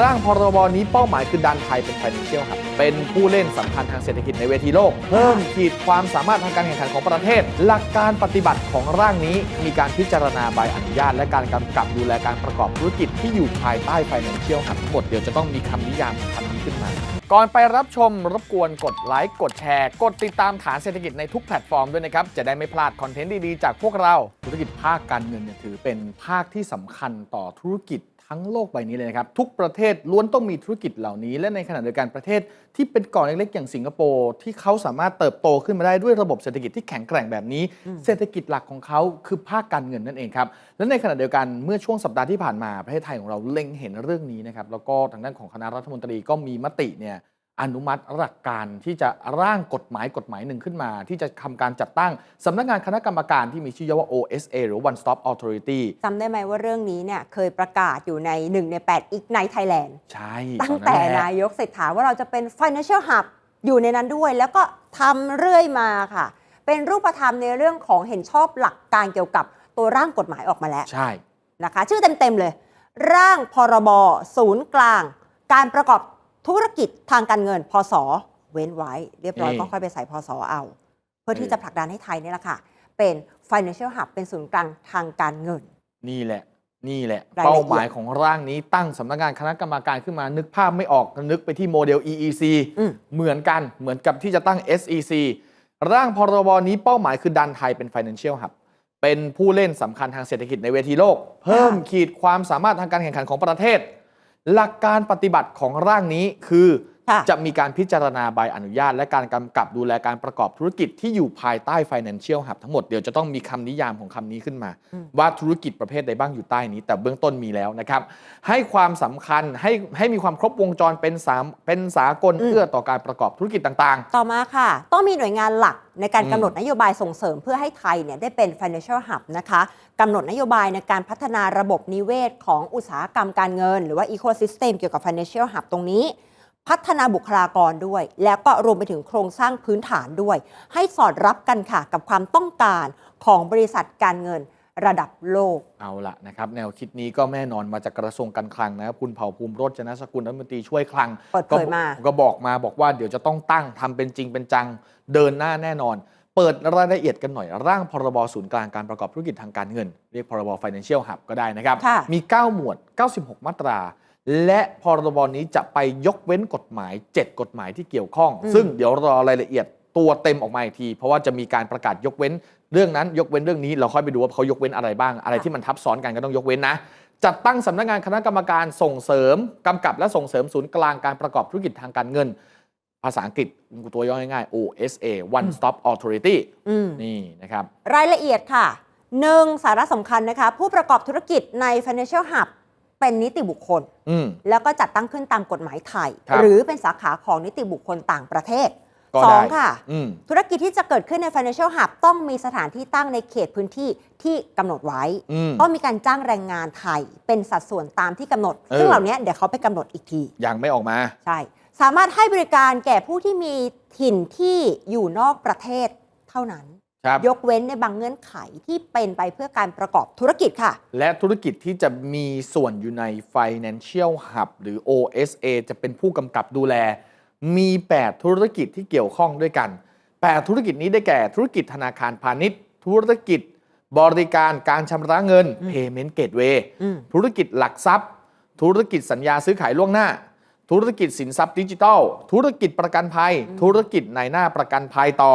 ร่างพรบนี้เป้าหมายคือดันไทยเป็น financial hub เป็นผู้เล่นสำคัญทางเศรษฐกิจในเวทีโลก เพิ่มขีดความสามารถทางการแข่งขันของประเทศ หลักการปฏิบัติของร่างนี้ มีการพิจารณาใบอนุญาต และการกำกับดูแลการประกอบธุรกิจที่อยู่ภายใต้ financial hub ทั้งหมดเดี๋ยวจะต้องมีคำนิยามคำนี้ขึ้นมา ก่อนไปรับชมรบกวนกดไลค์กดแชร์ กดติดตามฐานเศรษฐกิจในทุกแพลตฟอร์มด้วยนะครับจะได้ไม่พลาดคอนเทนต์ดีๆจากพวกเราธุรกิจภาคการเงินเนี่ยถือเป็นภาคที่สำคัญต่อธุรกิจ ทั้งโลกใบนี้เลยนะครับ ทุกประเทศล้วนต้องมีธุรกิจเหล่านี้ และในขณะเดียวกันประเทศที่เป็นเก่อนเล็กๆอย่างสิงคโปร์ที่เขาสามารถเติบโตขึ้นมาได้ด้วยระบบเศรษฐกิจที่แข็งแกร่งแบบนี้ เศรษฐกิจหลักของเขาคือภาคการเงินนั่นเองครับและในขณะเดียวกันเมื่อช่วงสัปดาห์ที่ผ่านมาประเทศไทยของเราเล็งเห็นเรื่องนี้นะครับแล้วก็ทางด้านของคณะรัฐมนตรีก็มีมติเนี่ย อนุมัติหลักการที่จะร่างกฎหมายกฎหมายหนึ่งขึ้นมา ที่จะทำการจัดตั้งสำนักงานคณะกรรมการที่มีชื่อย่อว่า OSA หรือ One Stop Authority จำได้ไหมว่าเรื่องนี้เนี่ยเคยประกาศอยู่ใน 1 ใน 8 อีกในไทยแลนด์ใช่ตั้งแต่อนนั้นหละนายกเศรษฐาว่าเราจะเป็น financial hub อยู่ในนั้นด้วย แล้วก็ทำเรื่อยมาค่ะ เป็นรูปธรรมในเรื่องของเห็นชอบหลักการเกี่ยวกับตัวร่างกฎหมายออกมาแล้วใช่นะคะ ชื่อเต็มๆเลย ร่างพรบศูนย์กลาง การประกอบ ธุรกิจทางการเงินพศเว้นไว้ เรียบร้อยนี่ก็ค่อยไปใส่พศเอา เพื่อที่เออจะผลักดันให้ไทยเนี่ยแหละค่ะ เป็น financial hub เป็นศูนย์กลางทางการเงิน นี่แหละ นี่แหละรายละเอียดเป้าหมายของร่างนี้ตั้งสำนักงานคณะกรรมการขึ้นมานึกภาพไม่ออกนึกไปที่โมเดล EEC อืมเหมือนกันเหมือนกับที่จะตั้ง SEC ร่างพรบนี้เป้าหมายคือดันไทยเป็น financial hub เป็นผู้เล่นสำคัญทางเศรษฐกิจในเวทีโลก เพิ่มขีดความสามารถทางการแข่งขันของประเทศ หลักการปฏิบัติของร่างนี้คือ จะมีการพิจารณาใบอนุญาต และการกำกับดูแลการประกอบธุรกิจที่อยู่ภายใต้ financial hub ทั้งหมด เดี๋ยวจะต้องมีคำนิยามของคำนี้ขึ้นมาอืมว่าธุรกิจประเภทใดบ้างอยู่ใต้นี้ แต่เบื้องต้นมีแล้วนะครับ ให้ความสำคัญให้ให้มีความครบวงจรเป็นสามเป็นสากลเอื้อต่อการประกอบธุรกิจต่างต่อมาค่ะ ต้องมีหน่วยงานหลักในการอืมกำหนดนโยบายส่งเสริมเพื่อให้ไทยเนี่ยได้เป็น financial hub นะคะกำหนดนโยบายในการพัฒนาระบบนิเวศ ของอุตสาหกรรมการเงิน หรือว่า ecosystem เกี่ยวกับ financial hub ตรงนี้ พัฒนาบุคลากรด้วย แล้วก็รวมไปถึงโครงสร้างพื้นฐานด้วย ให้สอดรับกันค่ะกับความต้องการของบริษัทการเงินระดับโลกๆเอาละนะครับ แนวคิดนี้ก็แน่นอนมาจากกระทรวงการคลังนะครับคุณเผ่าภูมิโรจนสกุลรัฐมนตรีช่วยคลังเปิดเผยมา ก็ก็บอกมาบอกว่าเดี๋ยวจะต้องตั้งทำเป็นจริงเป็นจังเดินหน้าแน่นอน เปิดรายละเอียดกันหน่อย ร่างพรบศูนย์กลางการประกอบธุรกิจทางการเงิน เรียกพรบ financial hub ก็ได้นะครับค่ะมี 9 หมวด 96 มาตรา และพรบนี้จะไปยกเว้นกฎหมาย 7 กฎหมายที่เกี่ยวข้องอืมซึ่งเดี๋ยวรอรายละเอียดตัวเต็มออกมาอีกที เพราะว่าจะมีการประกาศยกเว้น เรื่องนั้นยกเว้นเรื่องนี้เราค่อยไปดูว่าเขายกเว้นอะไรบ้าง อะไรที่มันทับซ้อนกันก็ต้องยกเว้นนะจัดตั้งสำนักงานคณะกรรมการส่งเสริมกำกับและส่งเสริมศูนย์กลางการประกอบธุรกิจทางการเงิน ภาษาอังกฤษตัวย่อง่ายๆ OSA One Stop Authority อืมนี่นะครับ รายละเอียดค่ะหนึ่งสาระสำคัญนะคะ ผู้ประกอบธุรกิจใน Financial Hub เป็นนิติบุคคล อืม แล้วก็จัดตั้งขึ้นตามกฎหมายไทย ครับ หรือเป็นสาขาของนิติบุคคลต่างประเทศก็สอได้งค่ะ อืม ธุรกิจที่จะเกิดขึ้นใน Financial Hub ต้องมีสถานที่ตั้งในเขตพื้นที่ที่กำหนดไว้ อืม ต้องมีการจ้างแรงงานไทย เป็นสัดส่วนตามที่กำหนด เออ ซึ่งเหล่านี้เดี๋ยวเขาไปกำหนดอีกที ยังไม่ออกมา ใช่ สามารถให้บริการแก่ผู้ที่มีถิ่นที่อยู่นอกประเทศเท่านั้น ครับ ยกเว้นในบางเงื่อนไขที่เป็นไปเพื่อการประกอบธุรกิจค่ะ และธุรกิจที่จะมีส่วนอยู่ใน Financial Hub หรือ OSA จะเป็นผู้กำกับดูแล มี 8 ธุรกิจที่เกี่ยวข้องด้วยกัน 8 ธุรกิจนี้ได้แก่ธุรกิจธนาคารพาณิชย์ ธุรกิจบริการการชำระเงินอืม Payment Gateway อืมธุรกิจหลักทรัพย์ ธุรกิจสัญญาซื้อขายล่วงหน้า ธุรกิจสินทรัพย์ดิจิทัล ธุรกิจประกันภัย ธุรกิจในหน้าประกันภัยต่อ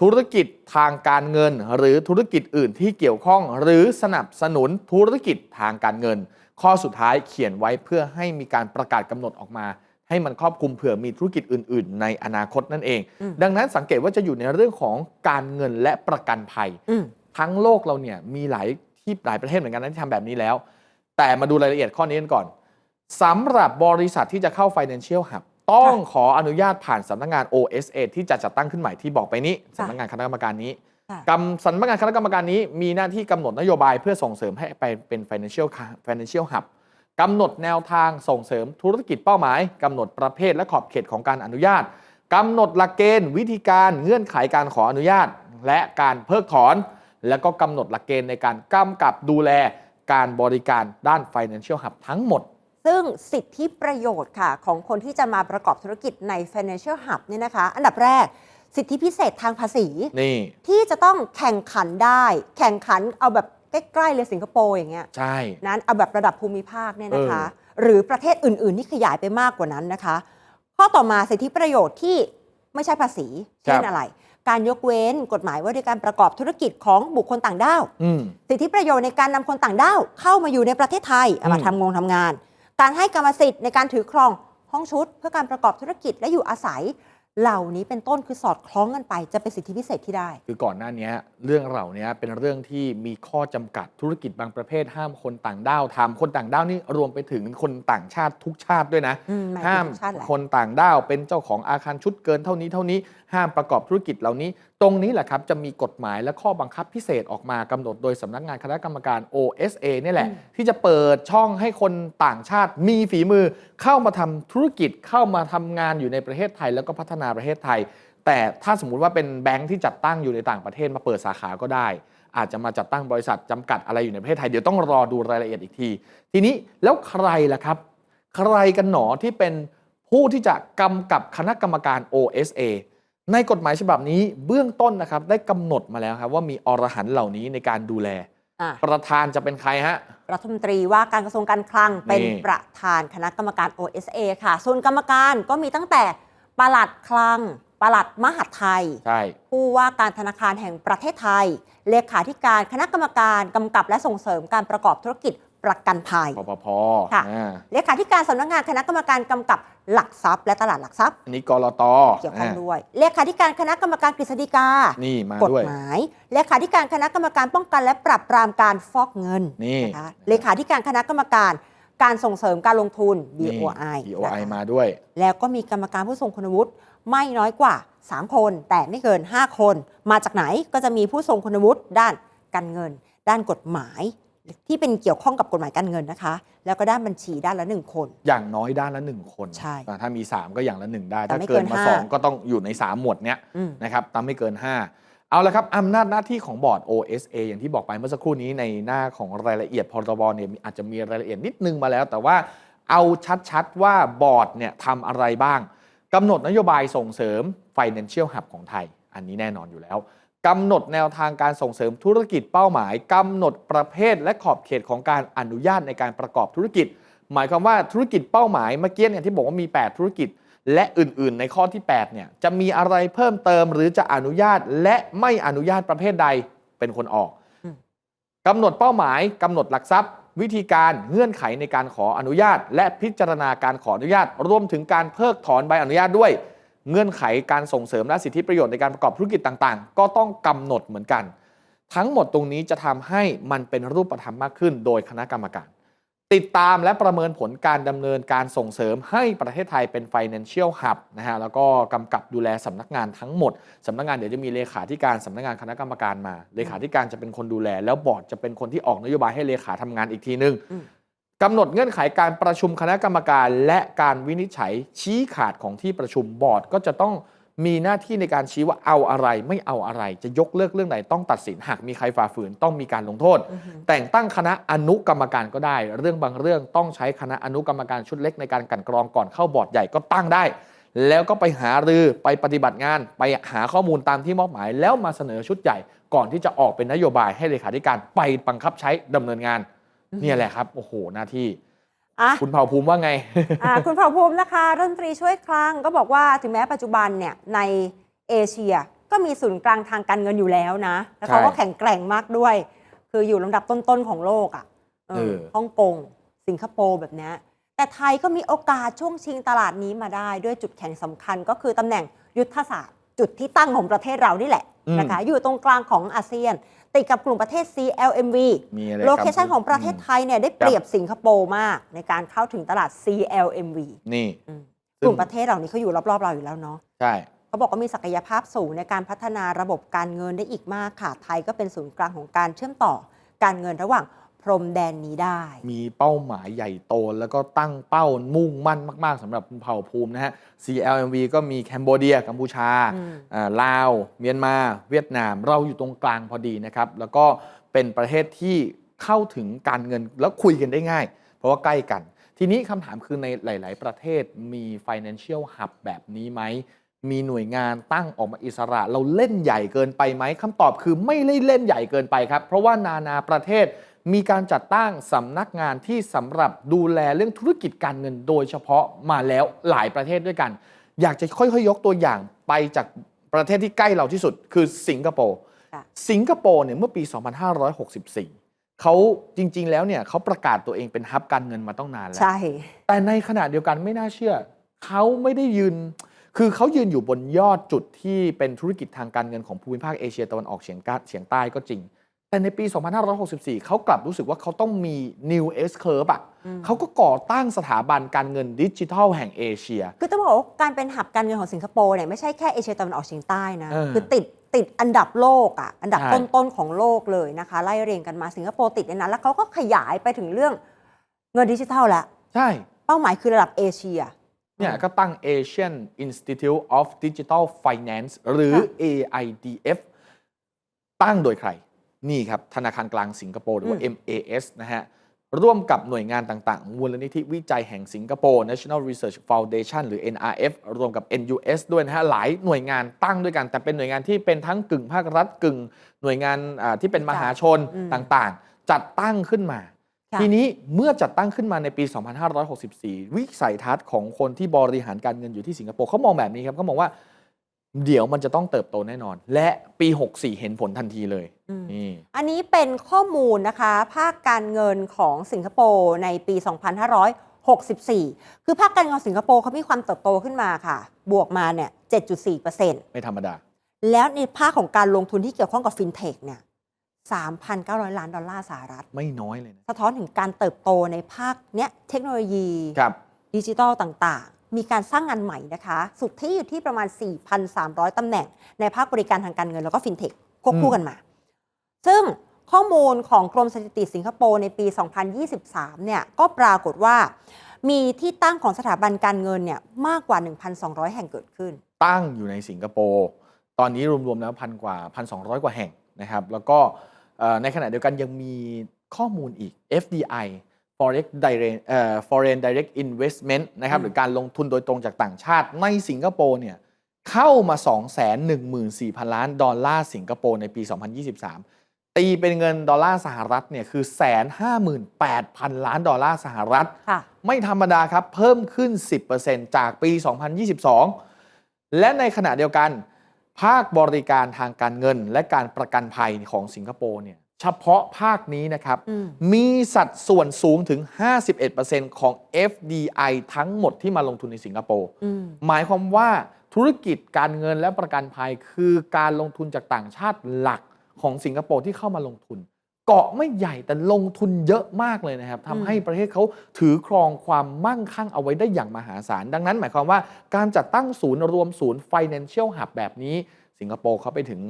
ธุรกิจทางการเงิน หรือธุรกิจอื่นที่เกี่ยวข้อง หรือสนับสนุนธุรกิจทางการเงิน ข้อสุดท้ายเขียนไว้เพื่อให้มีการประกาศกำหนดออกมา ให้มันครอบคลุมเผื่อมีธุรกิจอื่น ๆ ในอนาคตนั่นเองอืมดังนั้นสังเกตว่าจะอยู่ในเรื่องของการเงินและประกันภัยอืมทั้งโลกเราเนี่ยมีหลายที่หลายประเทศเหมือนกันนะที่ทำแบบนี้แล้ว แต่มาดูรายละเอียดข้อนี้กันก่อนสำหรับบริษัทที่จะเข้า Financial Hub ต้องขออนุญาตผ่านสำนักงาน OSA ที่จะจัดตั้งขึ้นใหม่ที่บอกไปนี้สำนักงานคณะกรรมการนี้ค่ะกำสำนักงานคณะกรรมการนี้มีหน้าที่กำหนดนโยบายเพื่อส่งเสริมให้ไปเป็น Financial Financial Hub กำหนดแนวทางส่งเสริมธุรกิจเป้าหมายกำหนดประเภทและขอบเขตของการอนุญาตกำหนดหลักเกณฑ์วิธีการเงื่อนไขการขออนุญาต และการเพิกถอน แล้วก็กำหนดหลักเกณฑ์ในการกำกับดูแลการบริการด้าน Financial Hub ทั้งหมด ซึ่งสิทธิประโยชน์ค่ะ ของคนที่จะมาประกอบธุรกิจใน Financial Hub เนี่ยนะคะ อันดับแรกสิทธิพิเศษทางภาษี นี่ ที่จะต้องแข่งขันได้ แข่งขันเอาแบบใกล้ๆเลยสิงคโปร์อย่างเงี้ยใช่ นั้นเอาแบบระดับภูมิภาคเนี่ยนะคะ หรือประเทศอื่นๆ ที่ขยายไปมากกว่านั้นนะคะ ข้อต่อมาสิทธิประโยชน์ที่ไม่ใช่ภาษีเช่นอะไร การยกเว้นกฎหมายว่าด้วยการประกอบธุรกิจของบุคคลต่างด้าวอืมสิทธิประโยชน์ในการนำคนต่างด้าวเข้ามาอยู่ในประเทศไทยเอามาอืมทำงงทำงาน การให้กรรมสิทธิ์ในการถือครองห้องชุด เพื่อการประกอบธุรกิจและอยู่อาศัย เหล่านี้เป็นต้นคือสอดคล้องกันไป จะเป็นสิทธิพิเศษที่ได้ คือก่อนหน้านี้เรื่องเหล่านี้เป็นเรื่องที่มีข้อจำกัดธุรกิจบางประเภท ห้ามคนต่างด้าวทำคนต่างด้าวนี่รวมไปถึงคนต่างชาติทุกชาติด้วยนะอืมหมายถึงห้ามทุกชาติแหละคนต่างด้าวเป็นเจ้าของอาคารชุดเกินเท่านี้เท่านี้ ห้ามประกอบธุรกิจเหล่านี้ ตรงนี้แหละครับจะมีกฎหมายและข้อบังคับพิเศษออกมากำหนดโดยสำนักงานคณะกรรมการ OSA นี่แหละ ที่จะเปิดช่องให้คนต่างชาติมีฝีมือ เข้ามาทำธุรกิจเข้ามาทำงานอยู่ในประเทศไทย แล้วก็พัฒนาประเทศไทย แต่ถ้าสมมุติว่าเป็นแบงค์ที่จัดตั้งอยู่ในต่างประเทศมาเปิดสาขาก็ได้ อาจจะมาจัดตั้งบริษัทจำกัดอะไรอยู่ในประเทศไทยเดี๋ยวต้องรอดูรายละเอียดอีกที ทีนี้แล้วใครล่ะครับ ใครกันหนอที่เป็นผู้ที่จะกำกับคณะกรรมการ OSA ในกฎหมายฉบับนี้เบื้องต้นนะครับได้กำหนดมาแล้วครับว่ามีอรหันต์เหล่านี้ในการดูแลอะประธานจะเป็นใครฮะ รัฐมนตรีว่าการกระทรวงการคลังเป็นนี่ประธานคณะกรรมการ OSA ค่ะ ส่วนกรรมการก็มีตั้งแต่ปลัดคลังปลัดมหาดไทยใช่ผู้ว่าการธนาคารแห่งประเทศไทย เลขาธิการคณะกรรมการกำกับและส่งเสริมการประกอบธุรกิจ ประกันภัยปปพค่ะอ่าเลขาธิการสำนักงานคณะกรรมการกำกับหลักทรัพย์และตลาดหลักทรัพย์ อันนี้กรตเกี่ยวข้องอ่าด้วยเลขาธิการคณะกรรมการกฤษฎีกา นี่มากฎด้วย หมาย เลขาธิการคณะกรรมการป้องกันและปราบปรามการฟอกเงินนี่นะคะเลขาธิการคณะกรรมการการส่งเสริมการลงทุน นี่ BOI BOI นะคะมาด้วย แล้วก็มีกรรมการผู้ทรงคุณวุฒิไม่น้อยกว่า 3 คน แต่ไม่เกิน 5 คน มาจากไหนก็จะมีผู้ทรงคุณวุฒิด้านการเงิน ด้านกฎหมาย ที่เป็นเกี่ยวข้องกับกฎหมายการเงินนะคะ แล้วก็ด้านบัญชีด้านละหนึ่งคน อย่างน้อยด้านละหนึ่งคนใช่อ่าถ้ามี 3 ก็อย่างละหนึ่งได้ แต่ถ้าไม่เกินเกินมา ห้า 2 ก็ต้องอยู่ใน 3 หมวดเนี้ยอืม นะครับตามไม่เกิน 5 เอาละครับอำนาจหน้าที่ของบอร์ด OSA อย่างที่บอกไปเมื่อสักครู่นี้ในหน้าของรายละเอียดพรบเนี่ยอาจจะมีรายละเอียดนิดนึงมาแล้ว แต่ว่าเอาชัดๆว่าบอร์ดเนี่ยทำอะไรบ้างกำหนดนโยบายส่งเสริม Financial Hub ของไทย อันนี้แน่นอนอยู่แล้ว กำหนดแนวทางการส่งเสริมธุรกิจเป้าหมายกำหนดประเภทและขอบเขตของการอนุญาตในการประกอบธุรกิจ หมายความว่าธุรกิจเป้าหมายเมื่อกี้เนี่ยที่บอกว่ามี 8 ธุรกิจ และอื่นๆ ในข้อที่8เนี่ยจะมีอะไรเพิ่มเติมหรือจะอนุญาตและไม่อนุญาตประเภทใดเป็นคนออกกำหนดเป้าหมายกำหนดหลักทรัพย์ วิธีการเงื่อนไขในการขออนุญาต และพิจารณาการขออนุญาต รวมถึงการเพิกถอนใบอนุญาตด้วย เงื่อนไขการส่งเสริมและสิทธิประโยชน์ในการประกอบธุรกิจต่างๆ ก็ต้องกำหนดเหมือนกัน ทั้งหมดตรงนี้จะทำให้มันเป็นรูปธรรมมากขึ้น โดยคณะกรรมการ ติดตามและประเมินผลการดำเนินการส่งเสริมให้ประเทศไทยเป็น Financial Hub นะฮะแล้วก็กำกับดูแลสำนักงานทั้งหมดสำนักงานเดี๋ยวจะมีเลขาธิการสำนักงานคณะกรรมการมา เลขาธิการจะเป็นคนดูแล แล้วบอร์ดจะเป็นคนที่ออกนโยบายให้เลขาทำงานอีกทีนึง กำหนดเงื่อนไขการประชุมคณะกรรมการ และการวินิจฉัยชี้ขาดของที่ประชุมบอร์ด ก็จะต้องมีหน้าที่ในการชี้ว่าเอาอะไรไม่เอาอะไร จะยกเลิกเรื่องไหนต้องตัดสินหากมีใครฝ่าฝืนต้องมีการลงโทษอือหือแต่งตั้งคณะอนุกรรมการก็ได้ เรื่องบางเรื่องต้องใช้คณะอนุกรรมการชุดเล็กในการกลันกรองก่อนเข้าบอร์ดใหญ่ก็ตั้งได้ แล้วก็ไปหารือไปปฏิบัติงาน ไปหาข้อมูลตามที่มอบหมาย แล้วมาเสนอชุดใหญ่ ก่อนที่จะออกเป็นนโยบายให้เลขาธิการไปบังคับใช้ดำเนินงานอือหือ เนี่ยแหละครับ โอ้โห หน้าที่ อะ คุณเผ่าภูมิว่าไง อ่าคุณเผ่าภูมินะคะรัฐมนตรีช่วยคลังก็บอกว่าถึงแม้ปัจจุบันเนี่ยในเอเชียก็มีศูนย์กลางทางการเงินอยู่แล้วนะ แล้วเขาก็ใช่แข็งแกร่งมากด้วย คืออยู่ลำดับต้นๆของโลกอะ่ะเออเออ ฮ่องกง สิงคโปร์แบบเนี้ยแต่ไทยก็มีโอกาสช่วงชิงตลาดนี้มาได้ ด้วยจุดแข็งสำคัญก็คือตำแหน่งยุทธศาสตร์ จุดที่ตั้งของประเทศเรานี่แหละอืมนะคะอยู่ตรงกลางของอาเซียน ติดกับกลุ่มประเทศ CLMV มีอะไรโลเคชันของประเทศมไทยเนี่ยได้เปรียบสิงคโปร์มากในการเข้าถึงตลาด CLMV นี่อืมซึ่กงลุ่มประเทศเหล่านี้เขาอยู่รอบๆเราอยู่แล้วเนาะใช่เขาบอกว่ามีศักยภาพสูงในการพัฒนาระบบการเงินได้อีกมากค่ะไทยก็เป็นศูนย์กลางของการเชื่อมต่อการเงินระหว่าง พรมแดนนี้ได้ มีเป้าหมายใหญ่โต แล้วก็ตั้งเป้ามุ่งมั่นมาก ๆสำหรับคุณเผ่าภูมินะฮะ CLMV ก็มีแคนเบเดียกัมพูชาอืม อ่าลาว เมียนมา เวียดนาม เราอยู่ตรงกลางพอดีนะครับ แล้วก็เป็นประเทศที่เข้าถึงการเงินแล้วคุยกันได้ง่าย เพราะว่าใกล้กัน ทีทีนี้คำถามคือในหลาย ๆ ประเทศมี financial hub แบบนี้ไหม มีหน่วยงานตั้งออกมาอิสระ เราเล่นใหญ่เกินไปไหมคำตอบคือไม่ได้เล่นใหญ่เกินไปครับ เพราะว่านานาประเทศ มีการจัดตั้งสำนักงานที่สำหรับดูแลเรื่องธุรกิจการเงินโดยเฉพาะมาแล้วหลายประเทศด้วยกัน อยากจะค่อยๆยกตัวอย่างไปจากประเทศที่ใกล้เราที่สุด คือสิงคโปร์ค่ะสิงคโปร์เนี่ยเมื่อปี 2564 เขาจริง ๆ แล้วเนี่ยเขาประกาศตัวเองเป็นฮับการเงินมาต้องนานแล้วใช่แต่ในขณะเดียวกันไม่น่าเชื่อ เขาไม่ได้ยืน คือเขายืนอยู่บนยอดจุดที่เป็นธุรกิจทางการเงินของภูมิภาคเอเชียตะวันออกเฉียงใต้เฉียงใต้ก็จริง แต่ในปี 2564 เขากลับรู้สึกว่าเขาต้องมี New S Curve อะอืมเขาก็ก่อตั้งสถาบันการเงินดิจิทัลแห่งเอเชีย คือต้องบอกว่าการเป็นหับการเงินของสิงคโปร์เนี่ยไม่ใช่แค่เอเชียตะวันออกเฉียงใต้นะ เออคือติดติดอันดับโลกอะ อันดับใช่ ต้นๆของโลกเลยนะคะ ไล่เรียงกันมาสิงคโปร์ติดในนั้น แล้วเขาก็ขยายไปถึงเรื่องเงินดิจิทัลแล้วใช่ เป้าหมายคือระดับเอเชีย เนี่ยก็ตั้ง Asian Institute of Digital Finance หรือ AIDF ตั้งโดยใคร นี่ครับธนาคารกลางสิงคโปร์หรือว่าอืม MAS นะฮะร่วมกับหน่วยงานต่าง ๆ มูลนิธิวิจัยแห่งสิงคโปร์ National Research Foundation หรือ NRF รวมกับ NUS ด้วยนะฮะ หลายหน่วยงานตั้งด้วยกัน แต่เป็นหน่วยงานที่เป็นทั้งกึ่งภาครัฐกึ่งหน่วยงานอ่าที่เป็นมหาชนอืมต่างๆ จัดตั้งขึ้นมาค่ะทีนี้เมื่อจัดตั้งขึ้นมาในปี 2564 วิสัยทัศน์ของคนที่บริหารการเงินอยู่ที่สิงคโปร์เขามองแบบนี้ครับเขามองว่า เดี๋ยวมันจะต้องเติบโตแน่นอน และปี 64 เห็นผลทันทีเลยอืมนี่อันนี้เป็นข้อมูลนะคะ ภาคการเงินของสิงคโปร์ในปี 2564 คือภาคการเงินของสิงคโปร์เขามีความเติบโตขึ้นมาค่ะ บวกมาเนี่ย 7.4%ไม่ธรรมดา แล้วในภาคของการลงทุนที่เกี่ยวข้องกับฟินเทคเนี่ย 3,900 ล้านดอลลาร์สหรัฐ ไม่น้อยเลยนะ สะท้อนถึงการเติบโตในภาคเนี้ยเทคโนโลยีครับดิจิทัลต่างๆ มีการสร้างงานใหม่นะคะ สุทธิอยู่ที่ประมาณ 4,300 ตำแหน่ง ในภาคบริการทางการเงินแล้วก็ฟินเทคควบคู่กันมา ซึ่งข้อมูลของกรมสถิติสิงคโปร์ในปี 2023 เนี่ยก็ปรากฏว่า มีที่ตั้งของสถาบันการเงินเนี่ยมากกว่า 1,200 แห่งเกิดขึ้น ตั้งอยู่ในสิงคโปร์ตอนนี้รวมๆแล้วพันกว่า 1,200 กว่าแห่งนะครับ แล้วก็เอ่อในขณะเดียวกันยังมีข้อมูลอีก FDI Forex Direct เอ่อ Foreign Direct Investment นะครับอืมหรือการลงทุนโดยตรงจากต่างชาติ ในสิงคโปร์เนี่ยเข้ามา 214,000 ล้านดอลลาร์สิงคโปร์ในปี 2023 ตีเป็นเงินดอลลาร์สหรัฐเนี่ยคือ158,000ล้านดอลลาร์สหรัฐ ค่ะ ไม่ธรรมดาครับ เพิ่มขึ้น 10%จากปี 2022 และในขณะเดียวกัน ภาคบริการทางการเงินและการประกันภัยของสิงคโปร์เนี่ย เฉพาะภาคนี้นะครับอืมมีสัดส่วนสูงถึง 51%ของ FDI ทั้งหมดที่มาลงทุนในสิงคโปร์อืมหมายความว่าธุรกิจการเงินและประกันภัย คือการลงทุนจากต่างชาติหลักของสิงคโปร์ที่เข้ามาลงทุน เกาะไม่ใหญ่แต่ลงทุนเยอะมากเลยนะครับอืมทำให้ประเทศเขาถือครองความมั่งคั่งเอาไว้ได้อย่างมหาศาล ดังนั้นหมายความว่าการจัดตั้งศูนย์รวมศูนย์ Financial Hub แบบนี้ สิงคโปร์เขาไปถึง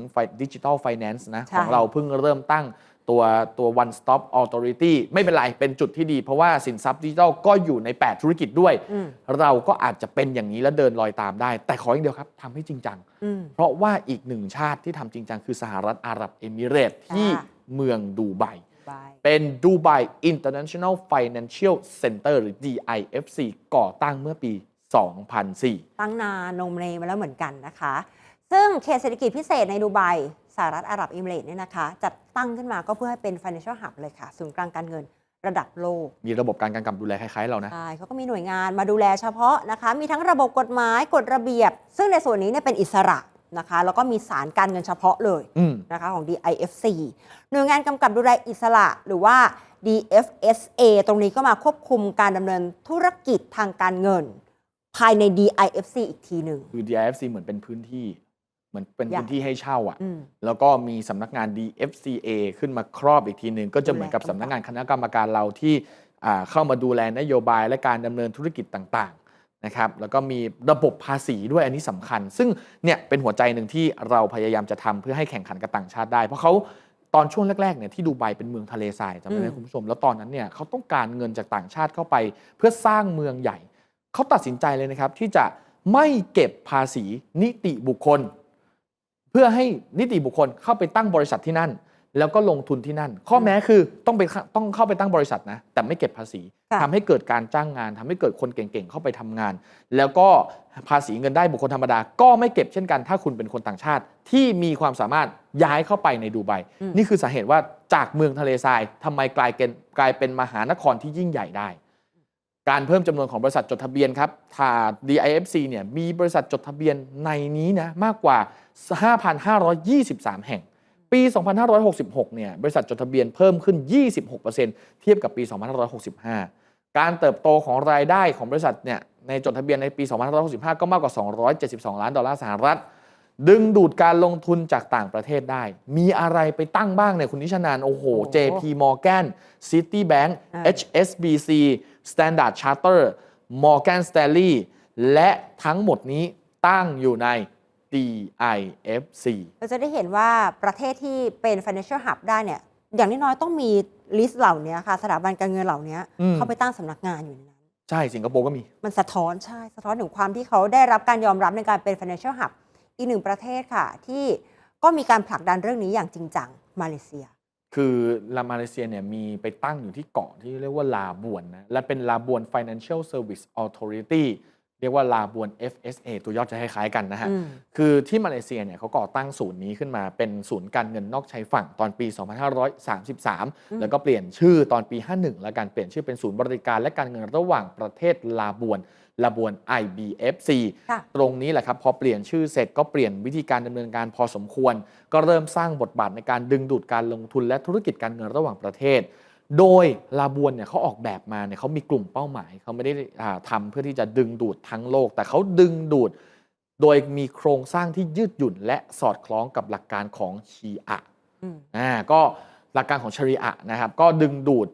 ดิจิ t a ล Finance นะใช่ของเราเพิ่งเริ่มตั้งตัวตัว one stop authority ไม่เป็นไร เป็นจุดที่ดี เพราะว่าสินทรัพย์ดิจิทัลก็อยู่ใน 8 ธุรกิจด้วยอืมเราก็อาจจะเป็นอย่างนี้แล้วเดินรอยตามได้ แต่ขออย่างเดียวครับทำให้จริงจังอืมเพราะว่าอีกหนึ่งชาติที่ทำจริงจังคือสหรัฐอาหรับเอมิเรตส์ที่ค่ะเมืองดูไบบายเป็นดูไบ International Financial Center หรือ DIFC ก่อตั้งเมื่อปี 2004 ตั้งนานนมเนมาแล้วเหมือนกันนะคะ ซึ่งเขตเศรษฐกิจพิเศษในดูไบสหรัฐอาหรับเอมิเรตส์เนี่ยนะคะจัดตั้งขึ้นมาก็เพื่อให้เป็น financial hub เลยค่ะ ศูนย์กลางการเงินระดับโลก มีระบบการกำกับดูแลคล้ายๆเรานะ ใช่เขาก็มีหน่วยงานมาดูแลเฉพาะนะคะ มีทั้งระบบกฎหมายกฎระเบียบ ซึ่งในส่วนนี้เนี่ยเป็นอิสระนะคะ แล้วก็มีสารการเงินเฉพาะเลยอืม นะคะของ DIFC หน่วยงานกำกับดูแลอิสระหรือว่า DFSA ตรงนี้ก็มาควบคุมการดำเนินธุรกิจทางการเงิน ภายใน DIFC อีกทีหนึ่ง คือ DIFC เหมือนเป็นพื้นที่ เหมือนเป็นอยากพื้นที่ให้เช่าอะ อืม แล้วก็มีสำนักงาน DFCA ขึ้นมาครอบอีกทีหนึ่งก็จะเหมือนกับดูแล สำนักงานคณะกรรมการเราที่อ่าเข้ามาดูแลนโยบายและการดำเนินธุรกิจต่างๆนะครับ แล้วก็มีระบบภาษีด้วยอันนี้สำคัญ ซึ่งเนี่ยเป็นหัวใจหนึ่งที่เราพยายามจะทำเพื่อให้แข่งขันกับต่างชาติได้ เพราะเขาตอนช่วงแรกๆเนี่ยที่ดูไบเป็นเมืองทะเลทรายจำได้ไหมอืม คุณผู้ชม แล้วตอนนั้นเนี่ยเขาต้องการเงินจากต่างชาติเข้าไป เพื่อสร้างเมืองใหญ่ เขาตัดสินใจเลยนะครับที่จะไม่เก็บภาษีนิติบุคคล เพื่อให้นิติบุคคลเข้าไปตั้งบริษัทที่นั่น แล้วก็ลงทุนที่นั่น ข้อแม้คือต้องไปต้องเข้าไปตั้งบริษัทนะแต่ไม่เก็บภาษีค่ะทำให้เกิดการจ้างงานทำให้เกิดคนเก่งๆเข้าไปทำงาน แล้วก็ภาษีเงินได้บุคคลธรรมดา ก็ไม่เก็บเช่นกัน ถ้าคุณเป็นคนต่างชาติที่มีความสามารถย้ายเข้าไปในดูไบอืมนี่คือสาเหตุว่าจากเมืองทะเลทรายทำไมกลายเป็นกลายเป็นมหานครที่ยิ่งใหญ่ได้การเพิ่มจำนวนของบริษัทจดทะเบียนครับถ้า DIFC เนี่ยมีบริษัทจดทะเบียนในนี้นะมากกว่า 5,523 แห่ง ปี 2566 เนี่ย บริษัทจดทะเบียนเพิ่มขึ้น 26%เทียบกับปี 2565 การเติบโตของรายได้ของบริษัทเนี่ย ในจดทะเบียนในปี 2565 ก็มากกว่า 272 ล้านดอลลาร์สหรัฐ ดึงดูดการลงทุนจากต่างประเทศได้ มีอะไรไปตั้งบ้างเนี่ยคุณนิชนาน โอ้โหโอ้ JP Morgan Citibank อ่า HSBC Standard Charter Morgan Stanley และทั้งหมดนี้ตั้งอยู่ใน DIFC เราจะได้เห็นว่าประเทศที่เป็น financial hub ได้เนี่ย อย่างน้อยๆต้องมีลิสต์เหล่านี้ค่ะ สถาบันการเงินเหล่านี้อืม เข้าไปตั้งสำนักงานอยู่ในนั้น ใช่ สิงคโปร์ก็มี มันสะท้อนใช่ สะท้อนถึงความที่เขาได้รับการยอมรับในการเป็น financial hub อีกหนึ่งประเทศค่ะ ที่ก็มีการผลักดันเรื่องนี้อย่างจริงจังมาเลเซีย คือลามาเลเซียเนี่ยมีไปตั้งอยู่ที่เกาะที่เรียกว่าลาบวนนะ และเป็นลาบวน Financial Service Authority เรียกว่าลาบวน FSA ตัวย่อจะคล้ายๆกันนะฮะอืมคือที่มาเลเซียเนี่ยเขาก่อตั้งศูนย์นี้ขึ้นมาเป็นศูนย์การเงินนอกชายฝั่งตอนปี 2533 แล้วก็เปลี่ยนชื่อตอนปี 51 และการเปลี่ยนชื่อเป็นศูนย์บริการและการเงินระหว่างประเทศลาบวนลาบวน IBFC ค่ะตรงนี้แหละครับ พอเปลี่ยนชื่อเสร็จก็เปลี่ยนวิธีการดำเนินการพอสมควร ก็เริ่มสร้างบทบาทในการดึงดูดการลงทุนและธุรกิจการเงินระหว่างประเทศ โดยลาบวนเนี่ยเขาออกแบบมาเนี่ยเขามีกลุ่มเป้าหมายเขาไม่ได้อ่าทำเพื่อที่จะดึงดูดทั้งโลก แต่เขาดึงดูดโดยมีโครงสร้างที่ยืดหยุ่น และสอดคล้องกับหลักการของชีอะอืมอ่าก็หลักการของชริอะนะครับ ก็ดึงดูด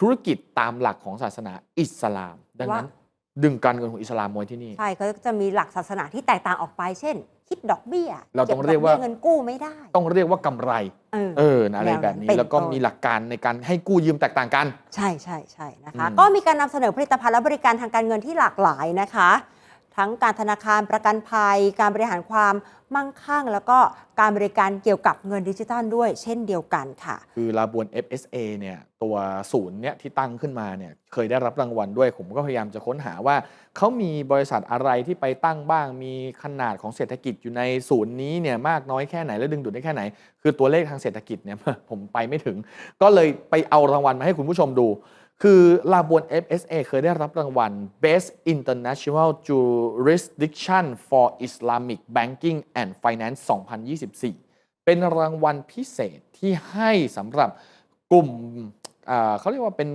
ธุรกิจตามหลักของศาสนาอิสลาม ดังนั้นว่าดึงการเงินของอิสลามมาไว้ที่นี่ ใช่ก็จะมีหลักศาสนาที่แตกต่างออกไปเช่น คิดดอกเบี้ยเราต้องเรียกว่าบดอบี้เงินกู้ไม่ได้ ต้องเรียกว่ากำไรเออเออนะอะไรแบบนี้เป็นแล้วก็ต้นมีหลักการในการให้กู้ยืมแตกต่างกัน ใช่ใช่ใช่นะคะอืมก็มีการนำเสนอผลิตภัณฑ์และบริการทางการเงินที่หลากหลายนะคะ ทั้งการธนาคารประกันภัย การบริหารความมั่งคั่ง แล้วก็การบริการเกี่ยวกับเงินดิจิทัลด้วยเช่นเดียวกันค่ะ คือลาบวน FSA เนี่ยตัวศูนย์เนี่ยที่ตั้งขึ้นมาเนี่ยเคยได้รับรางวัลด้วย ผมก็พยายามจะค้นหาว่า เขามีบริษัทอะไรที่ไปตั้งบ้าง มีขนาดของเศรษฐกิจอยู่ในศูนย์นี้เนี่ยมากน้อยแค่ไหนและดึงดูดได้แค่ไหน คือตัวเลขทางเศรษฐกิจเนี่ยผมไปไม่ถึง ก็เลยไปเอารางวัลมาให้คุณผู้ชมดู คือลาบวน FSA เคยได้รับรางวัล Best International Jurisdiction for Islamic Banking and Finance 2024 เป็นรางวัลพิเศษที่ให้สำหรับกลุ่มอ่าเขาเรียกว่าเป็น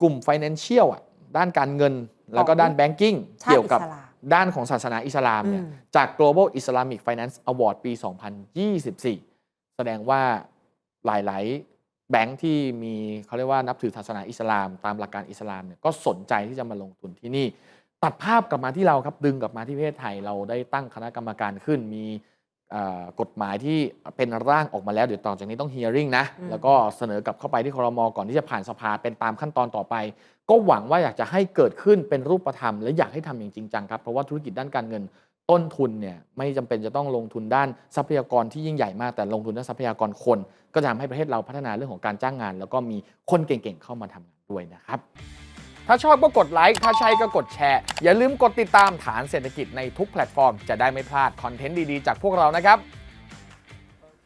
กลุ่ม Financial อะด้านการเงินแล้วก็ด้าน Banking ชาติเกี่ยวกับอิสลามด้านของศาสนาอิสลามเนี่ยอืมจาก Global Islamic Finance Award ปี 2024 แสดงว่าหลาย ๆ แบงค์ที่มีเขาเรียกว่านับถือศาสนาอิสลามตามหลักการอิสลามเนี่ยก็สนใจที่จะมาลงทุนที่นี่ ตัดภาพกลับมาที่เราครับดึงกลับมาที่ประเทศไทยเราได้ตั้งคณะกรรมการขึ้นมีเอ่อกฎหมายที่เป็นร่างออกมาแล้วเดี๋ยวต่อจากนี้ต้อง hearing นะอืมแล้วก็เสนอกลับเข้าไปที่ครมก่อนที่จะผ่านสภาเป็นตามขั้นตอนต่อไป ก็หวังว่าอยากจะให้เกิดขึ้นเป็นรูปธรรม และอยากให้ทำอย่างจริงจังครับเพราะว่าธุรกิจด้านการเงิน ต้นทุนเนี่ยไม่จำเป็นจะต้องลงทุนด้านทรัพยากรที่ยิ่งใหญ่มากแต่ลงทุนด้านทรัพยากรคน ก็จะทำให้ประเทศเราพัฒนาเรื่องของการจ้างงาน แล้วก็มีคนเก่งๆเข้ามาทำงานด้วยนะครับ ถ้าชอบก็กดไลค์ถ้าใช่ก็กดแชร์ อย่าลืมกดติดตามฐานเศรษฐกิจในทุกแพลตฟอร์ม จะได้ไม่พลาดคอนเทนต์ดีๆจากพวกเรานะครับ